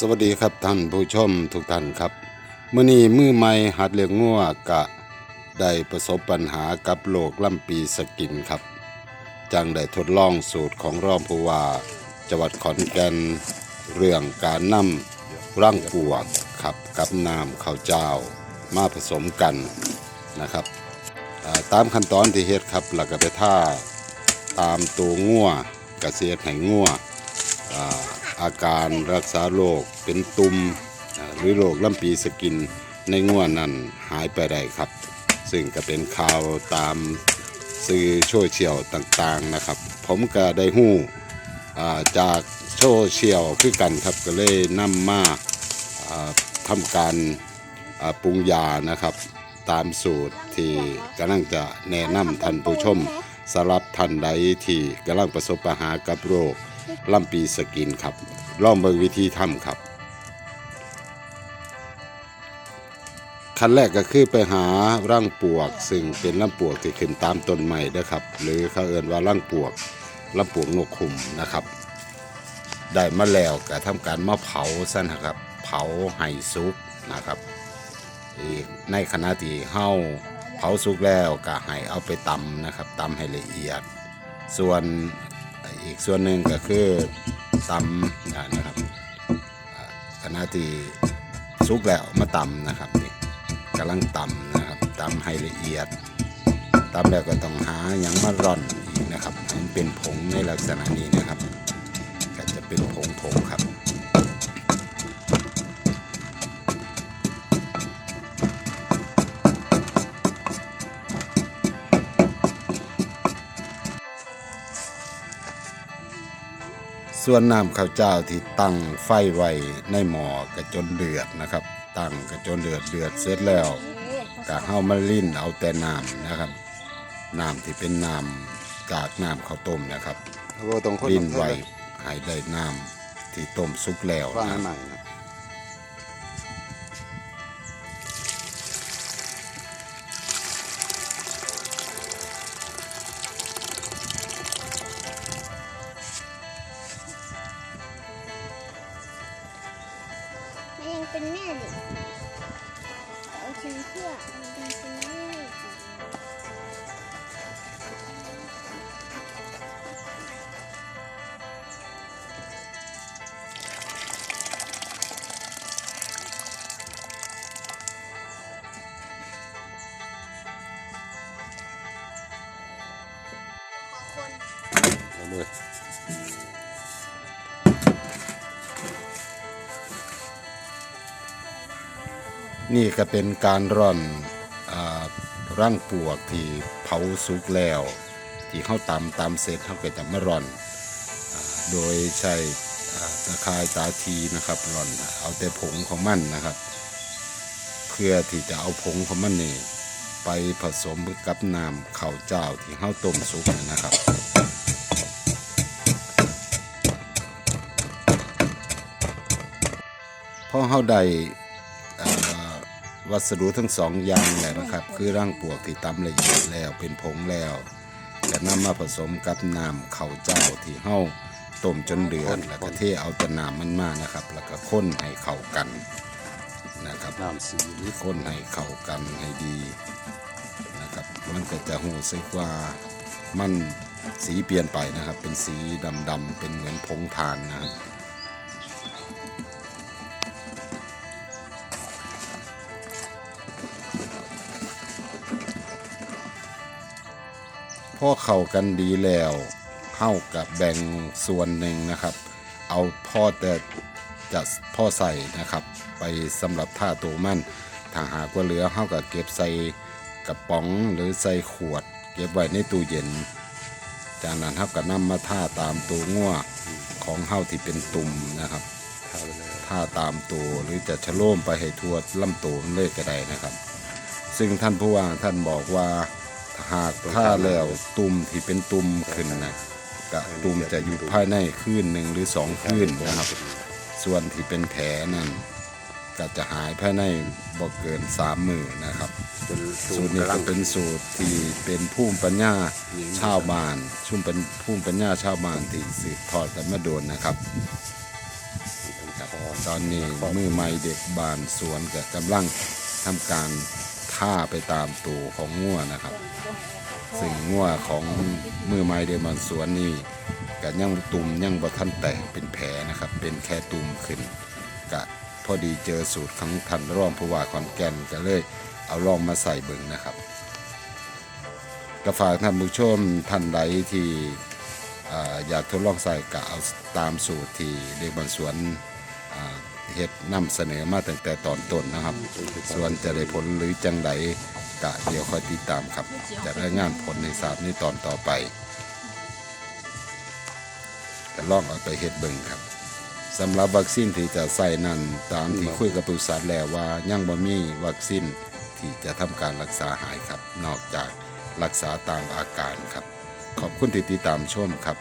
สวัสดีครับท่านผู้ชมทุกท่านครับมื่อนี้มือใหม่หัดเลี้ยงงัวกะได้ประสบปัญหากับโรคลำปีสกินครับ จังได้ทดลองสูตรของรองผู้ว่าจังหวัดขอนแก่นเรื่องการนำร่างปวกครับกับน้ำข้าวเจ้ามาผสมกันนะครับตามขั้นตอนที่เฮ็ดครับแล้วก็ไปท่าตามตัวงัวกระเสียดแห่งงัว อาการรักษาโรคเป็นตุ่มอ่าหรือโรคลำปีสกินในง่วนนั้นหายไปได้ครับ ซึ่งก็เป็นข่าวตามสื่อโซเชียลต่างๆนะครับ ผมก็ได้หู้อ่าจากโซเชียลคือกันครับก็เลยนำมาอ่าทำการปรุงยานะครับ ตามสูตรที่กำลังจะแนะนำท่านผู้ชมสำหรับท่านใดที่กำลังประสบปัญหากับโรค ลำปีสกินครับลองเบิงวิธีทำครับขั้นแรกก็คือไปหาร่างปวก ซึ่งเป็นร่างปวกที่ขึ้นตามต้นไม้นะครับ หรือเขาเอ่นว่าร่างปวกร่างปวกนกขุมนะครับ ได้มาแล้วก็ทำการมาเผาซะนะครับ เผาไห้ซุกนะครับอีกในขณะที่เฮาเผาสุกแล้วก็ให้เอาไปตำนะครับตำให้ละเอียด ส่วน อีกส่วนหนึ่งก็คือตำอ่านะครับขณะที่สุกแล้วมาตำนะครับนี่กำลังตำนะครับตำให้ละเอียดตำแล้วก็ต้องหาอย่างมาร่อนอีกนะครับให้มันเป็นผงในลักษณะนี้นะครับ ก็จะเป็นผงผงๆครับ ส่วนน้ำข้าวเจ้าที่ตั้งไฟไว้ในหม้อกระจนเดือดนะครับ ตั้งกระจนเดือดเดือดเสร็จแล้วก็เฮามาลิ้นเอาแต่น้ำนะครับน้ำที่เป็นน้ำจากน้ำข้าวต้มนะครับลิ้นไว้ให้ได้น้ำที่ต้มสุกแล้วว่างนะ เลย นี่ก็เป็นการร่อนอร่างปวกที่เผาสุกแล้ว ที่เข้าตำตำเสร็จเข้าก็จะมาร่อนอโดยใช้อ่ตะคายตาทีนะครับร่อนเอาแต่ผงของมันนะครับ เพื่อที่จะเอาผงของมันนี่ไปผสมกับน้ำข้าวเจ้าที่เข้าต้มสุกนะครับพอเข้าได้ วัสดุทั้งสองอย่างแล้วนะครับ คือร่างปวกที่ตำละเอียดแล้วเป็นผงแล้วก็นำมาผสมกับน้ำข้าวเจ้าที่เฮาต้มจนเดือดแล้วก็เทเอาแต่น้ำมันมานะครับ แล้วก็ข้นให้เข้ากันนะครับน้ำสีนี่ข้นให้เข้ากันให้ดีนะครับ มันก็จะหูสึกว่ามันสีเปลี่ยนไปนะครับ เป็นสีดำๆเป็นเหมือนผงทานนะครับ พอเข้ากันดีแล้วเข้ากับแบ่งส่วนหนึ่งนะครับ เอาพ่อแต่จะพ่อใส่นะครับ ไปสำหรับท่าตัวมันถ้าหากว่าเหลือเข้ากับเก็บใส่กระป๋องหรือใส่ขวด เก็บไว้ในตู้เย็น จากนั้นครับก็นำมาท่าตามตัวง่วของเฮาที่เป็นตุ่มนะครับท่าตามตัวหรือจะชะโลมไปให้ทั่วลำตัวเลยก็ได้นะครับ ซึ่งท่านผู้ว่าท่านบอกว่า หากท่าแล้วตุ่มที่เป็นตุ่มขึ้นนะกะตุ่มจะอยู่ภายในคืนหนึ่งหรือสองคืนนะครับ ส่วนที่เป็นแผลนั่นก็จะหายภายในบ่เกินสามมือนะครับ สูตรนี้ก็เป็นสูตรที่เป็นภูมิปัญญาชาวบ้านชุ่มเป็นภูมิปัญญาชาวบ้านที่สืบทอดกันมาโดนนะครับกำก็ครับตอนนี้มือใหม่เด็กบานสวนก็กำลังทำการ ท่าไปตามตูของงัวนะครับ ซึ่งงัวของมือไม้เดมอนสวนนี่ก็ยังตุ่มยังบ่ทันแตกเป็นแผลนะครับ เป็นแค่ตุ่มขึ้นกะพอดีเจอสูตรของท่านร่องผู้ว่าขอนแก่นก็เลยเอาลองมาใส่เบิงนะครับก็ฝากท่านผู้ชมท่านใดที่อ่อยากทดลองใส่ก็เอาตามสูตรที่เด็กบอนสวนอ่า เฮ็ดนำเสนอมาตั้งแต่ตอนต้นนะครับ ส่วนจะได้ผลหรือจังใดกะเดี๋ยวคอยติดตามครับ จะรายงานผลในทราบในตอนต่อไปก็ลองเอาไปเฮ็ดเบิ่งครับสำหรับวัคซีนที่จะใส่นั้นตามที่คุยกับปศุสัตว์แล้วว่ายังบ่มีวัคซีนที่จะทำการรักษาหายครับ นอกจากรักษาตามอาการครับ ขอบคุณที่ติดตามชมครับ